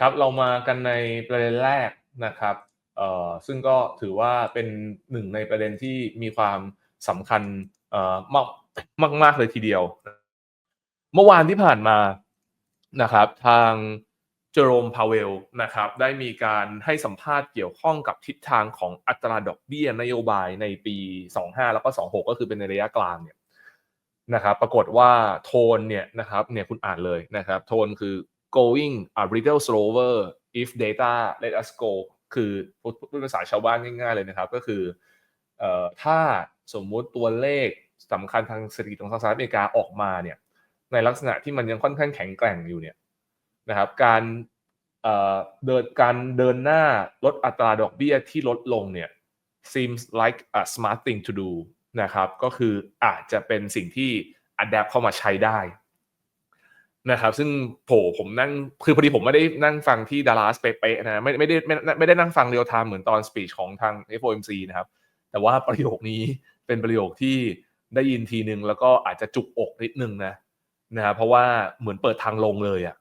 ครับเรามากันในประเด็นแรกนะครับเอ่อซึ่งก็ถือว่าเป็นหนึ่งในประเด็นที่มีความสำคัญเอ่อมากมากมากเลยทีเดียว เมื่อวานที่ผ่านมานะครับทางเจอโรมพาเวลนะครับได้มีการให้สัมภาษณ์เกี่ยวข้องกับทิศทางของอัตราดอกเบี้ยนโยบายในปี 25 แล้วก็ 26 ก็คือเป็นในระยะกลางเนี่ยนะครับปรากฏว่าโทนเนี่ยนะครับเนี่ยคุณอ่านเลยนะครับโทนคือ going a little slower if data let us go คือพูดภาษาชาวบ้านง่ายๆเลยนะครับ ก็คืออถ้าสมมุติตัวเลขสำคัญทางเศรษฐกิจของสหรัฐอเมริกาออกมาเนี่ยในลักษณะที่มันยังค่อนข้างแข็งแกร่งอยู่เนี่ยนะครับการเดินการเดินหน้าลดอัตราดอกเบี้ยที่ลดลงเนี่ย seems like a smart thing to do นะครับ ก็คืออาจจะเป็นสิ่งที่ adapt เข้ามาใช้ได้ นะครับซึ่งโผผมนั่งคือพอดีผมไม่ได้นั่งฟังที่ดัลลัสเป๊ะๆนะไม่ไม่ได้ไม่ไม่ได้นั่งฟังเรียลไทม์เหมือนตอนสปีชของทาง FOMC นะครับแต่ว่าประโยคนี้เป็นประโยคที่ได้ยินทีนึงแล้วก็อาจจะจุกอกนิดนึงนะนะครับเพราะว่าเหมือนเปิดทางลงเลยอะ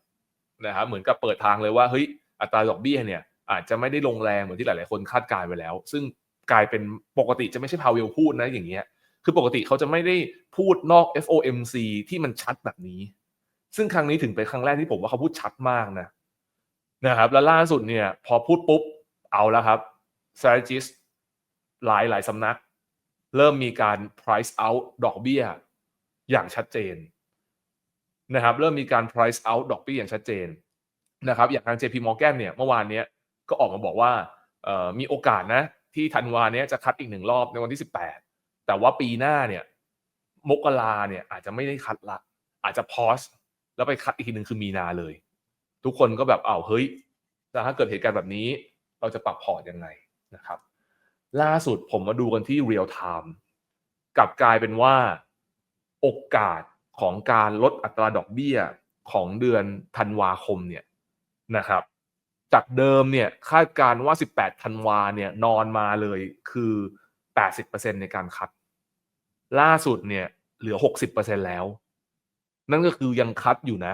นะครับเหมือนกับเปิดทางเลยว่าเฮ้ยอัตราดอกเบี้ยเนี่ยอาจจะไม่ได้ลงแรงเหมือนที่หลาย ๆ คนคาดการณ์ไว้แล้ว ซึ่งกลายเป็นปกติจะไม่ใช่พาเวลพูดนะอย่างเงี้ยคือปกติเขาจะไม่ได้พูดนอก FOMC ที่มันชัดแบบนี้ ซึ่งครั้งนี้ถึงเป็นครั้งแรกที่ผมว่าเขาพูดชัดมากนะนะครับ แล้วล่าสุดเนี่ย พอพูดปุ๊บเอาแล้วครับ strategist หลายหลายสำนัก เริ่มมีการ price out ดอกเบี้ย อย่างชัดเจนนะครับ เริ่มมีการ price out ดอกเบี้ยอย่างชัดเจนนะครับ อย่างทาง JP Morgan เนี่ยเมื่อวานเนี้ยก็ออกมาบอกว่ามีโอกาสนะ ที่ธันวาเนี้ยจะคัดอีกหนึ่งรอบในวันที่ 18 แต่ว่าปีหน้าเนี่ยมกราเนี่ยอาจจะไม่ได้คัดละ อาจจะพอส แล้วไปคัดอีกทีหนึ่งคือมีนาเลย ทุกคนก็แบบอ้าวเฮ้ยถ้าเกิดเหตุการณ์แบบนี้ เราจะปรับพอร์ตยังไงนะครับ ล่าสุดผมมาดูกันที่เรียลไทม์กลับกลายเป็นว่าโอกาสของการลดอัตราดอกเบี้ยของเดือนธันวาคมเนี่ยนะครับ จากเดิมเนี่ยคาดการณ์ว่า 18 ธันวาเนี่ยนอนมาเลยคือ 80%ในการคัด ล่าสุดเนี่ยเหลือ 60%แล้ว นั่นก็คือยังคัดอยู่นะ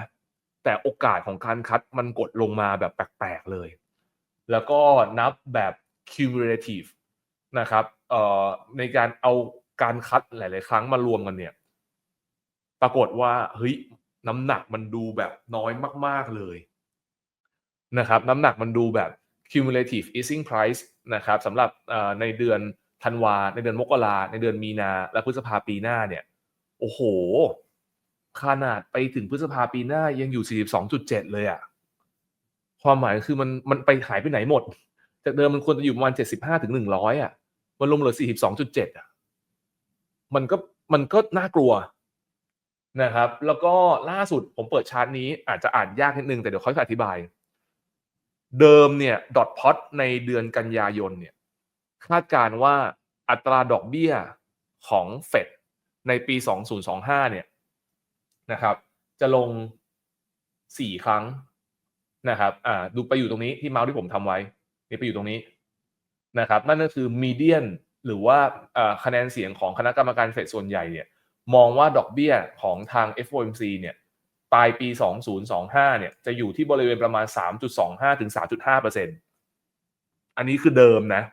แต่โอกาสของการคัดมันกดลงมาแบบแปลกๆเลย แล้วก็นับแบบ cumulative นะครับเอ่อในการเอาการคัดหลาย ๆ ครั้งมารวมกันเนี่ย ปรากฏว่าเฮ้ยน้ำหนักมันดูแบบน้อยมาก ๆ เลยนะครับน้ำหนักมันดูแบบ cumulative easing price นะครับสำหรับในเดือนธันวาในเดือนมกราในเดือนมีนาและพฤษภาปีหน้าเนี่ย โอ้โห ขนาดไปถึงพฤษภาปีหน้ายังอยู่ 42.7 เลยอะความหมายคือมันมันไปหายไปไหนหมด จากเดิมมันควรจะอยู่ประมาณ 75ถึง100อะมันลงเหลือ 42.7อะมันก็มันก็น่ากลัวนะครับ แล้วก็ล่าสุดผมเปิดชาร์ตนี้อาจจะอ่านยากนิดนึง แต่เดี๋ยวค่อยอธิบาย เดิมเนี่ยดอทพอตในเดือนกันยายนเนี่ยคาดการว่าอัตราดอกเบี้ยของเฟดในปี 2025 เนี่ย นะครับ จะลง4ครั้งนะครับ อ่า ดูไปอยู่ตรงนี้ที่เมาส์ที่ผมทำไว้ นี่ไปอยู่ตรงนี้นะครับ นั่นก็คือมีเดียนหรือว่าคะแนนเสียงของคณะกรรมการเฟดส่วนใหญ่เนี่ย มองว่าดอกเบี้ยของทาง FOMC เนี่ยปลายปี 2025 เนี่ย จะอยู่ที่บริเวณประมาณ 3.25 ถึง 3.5%อันนี้คือเดิมนะ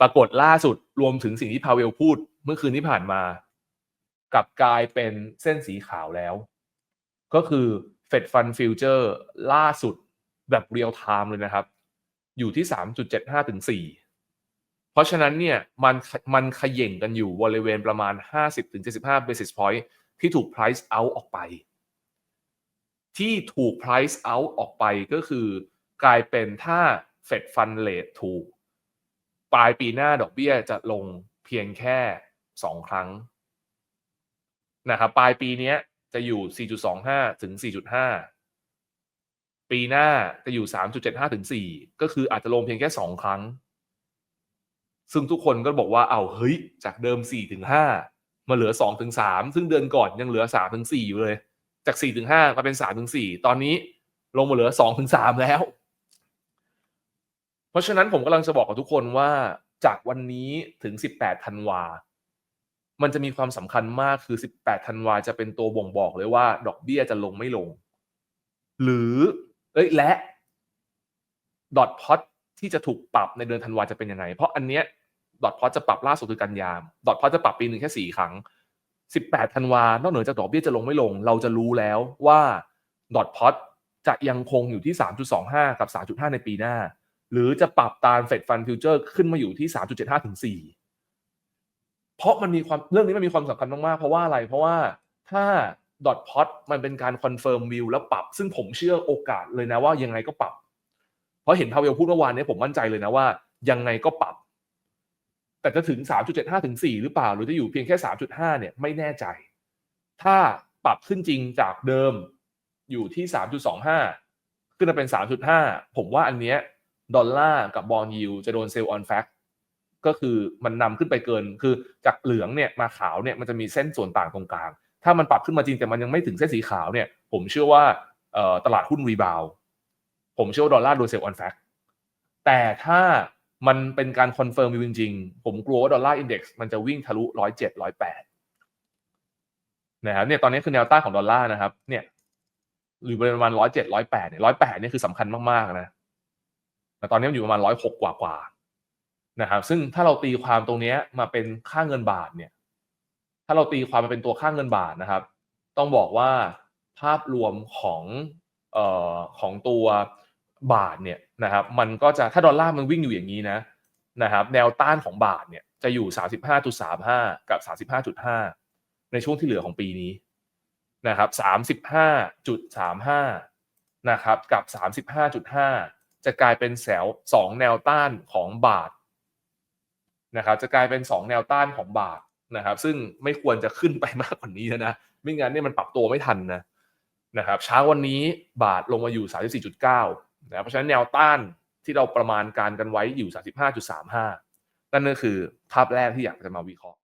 ปรากฏล่าสุดรวมถึงสิ่งที่พาเวลพูดเมื่อคืนที่ผ่านมา กลับกลายเป็นเส้นสีขาวแล้ว ก็คือ Fed Fund Future ล่าสุดแบบเรียลไทม์เลยนะครับ อยู่ที่ 3.75ถึง4เพราะฉะนั้นเนี่ยมันมันขย่งกันอยู่บริเวณประมาณ 50ถึง75 basis point ที่ถูก price out ออกไป ที่ถูก price out ออกไปก็คือกลายเป็นถ้า Fed Fund Rate ถูก ปลายปีหน้าดอกเบี้ยจะลงเพียงแค่ 2 ครั้ง นะครับปลายปีนี้จะอยู่ 4.25 ถึง 4.5 ปีหน้าจะอยู่ 3.75 ถึง 4 ก็คืออาจจะลงเพียงแค่ 2 ครั้ง ซึ่งทุกคนก็บอกว่าเอาเฮ้ย จากเดิม 4 ถึง 5 มาเหลือ 2 ถึง 3 ซึ่งเดือนก่อนยังเหลือ 3 ถึง 4 อยู่เลย จาก 4 ถึง 5 มาเป็น 3 ถึง 4 ตอนนี้ลงมาเหลือ 2 ถึง 3 แล้ว เพราะฉะนั้นผมกำลังจะบอกกับทุกคนว่าจากวันนี้ถึง 18 ธันวามั มันจะมีความสำคัญมากคือ 18ธันวาจะเป็นตัวบ่งบอกเลยว่า ดอกเบี้ยจะลงไม่ลง หรือ เอ้ยและดอทพอตที่จะถูกปรับในเดือนธันวาจะเป็นยังไง เพราะอันเนี้ยดอทพอตจะปรับล่าสุดคือกันยามดอทพอตจะปรับปีหนึ่งแค่สี่ครั้ง 18ธันวานอกเหนือจากดอกเบี้ยจะลงไม่ลง เราจะรู้แล้วว่าดอทพอตจะยังคงอยู่ที่ 3.25 กับ 3.5 ในปีหน้า หรือจะปรับตามเฟดฟันฟิวเจอร์ขึ้นมาอยู่ที่ 3.75ถึง4 เพราะมันมีความเรื่องนี้มันมีความสำคัญมากๆ เพราะว่าอะไร เพราะว่าถ้าดอทพอตมันเป็นการคอนเฟิร์มวิวแล้วปรับ ซึ่งผมเชื่อโอกาสเลยนะว่ายังไงก็ปรับ เพราะเห็นพาเวลพูดเมื่อวานนี้ผมมั่นใจเลยนะว่า ยังไงก็ปรับ แต่จะถึง 3.75 ถึง 4 หรือเปล่า หรือจะอยู่เพียงแค่ 3.5 เนี่ยไม่แน่ใจ ถ้าปรับขึ้นจริงจากเดิมอยู่ที่ 3.25 ขึ้นมาเป็น 3.5 ผมว่าอันเนี้ยดอลลาร์กับบอลยูจะโดนเซลล์ออนแฟก ก็คือมันนำขึ้นไปเกิน คือจากเหลืองเนี่ยมาขาวเนี่ยมันจะมีเส้นส่วนต่างตรงกลาง ถ้ามันปรับขึ้นมาจริงแต่มันยังไม่ถึงเส้นสีขาวเนี่ย ผมเชื่อว่าตลาดหุ้นรีบาวผมเชื่อว่าดอลลาร์โดนเซลล์ออนแฟกแต่ถ้ามันเป็นการคอนเฟิร์มวิวจริงๆ ผมกลัวว่าดอลลาร์อินเด็กซ์มันจะวิ่งทะลุ107 108นะครับเนี่ยตอนนี้คือแนวต้านของดอลลาร์นะครับ เนี่ยอยู่ประมาณ107 108เนี่ย108เนี่ยคือสำคัญมากๆนะแต่ตอนนี้มันอยู่ประมาณ106กกว่าๆ นะครับซึ่งถ้าเราตีความตรงนี้มาเป็นค่าเงินบาทเนี่ยถ้าเราตีความมาเป็นตัวค่าเงินบาทนะครับ ต้องบอกว่าภาพรวมของเอ่อของตัวบาทเนี่ยนะครับมันก็จะถ้าดอลลาร์มันวิ่งอยู่อย่างนี้นะนะครับแนวต้านของบาทเนี่ยจะอยู่ 35.35 กับ 35.5 ในช่วงที่เหลือของปีนี้นะครับ35.35 นะครับกับ 35.5 จะกลายเป็นแสวสองแนวต้านของบาท นะครับจะกลายเป็นสองแนวต้านของบาทนะครับ ซึ่งไม่ควรจะขึ้นไปมากกว่านี้นะไม่งั้นเนี่ยมันปรับตัวไม่ทันนะนะครับเช้าวันนี้บาทลงมาอยู่ 34.9นะเพราะฉะนั้นแนวต้านที่เราประมาณการกันไว้อยู่ 35.35 นั่นก็คือภาพแรกที่อยากจะมาวิเคราะห์